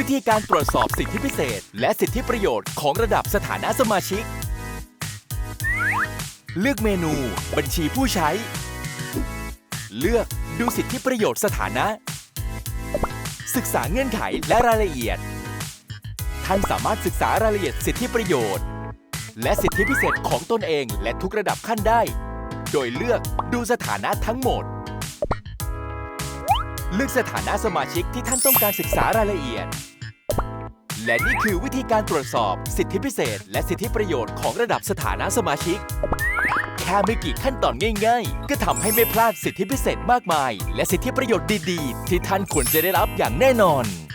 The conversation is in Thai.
วิธีการตรวจสอบสิทธิพิเศษ และสิทธิประโยชน์ของระดับสถานะสมาชิก เลือกเมนู บัญชีผู้ใช้ เลือกดูสิทธิประโยชน์สถานะ ศึกษาเงื่อนไขและรายละเอียด ท่านสามารถศึกษารายละเอียดสิทธิประโยชน์ และสิทธิพิเศษของตนเองและทุกระดับขั้นได้ โดยเลือกดูสถานะทั้งหมด เลือกสถานะสมาชิกที่ท่านต้องการศึกษารายละเอียด และนี่คือวิธีการตรวจสอบ สิทธิพิเศษ และสิทธิประโยชน์ของระดับสถานะสมาชิก แค่ไม่กี่ขั้นตอนง่ายๆ ก็ทำให้ไม่พลาดสิทธิพิเศษมากมาย และสิทธิประโยชน์ดีๆ ที่ท่านควรจะได้รับอย่างแน่นอน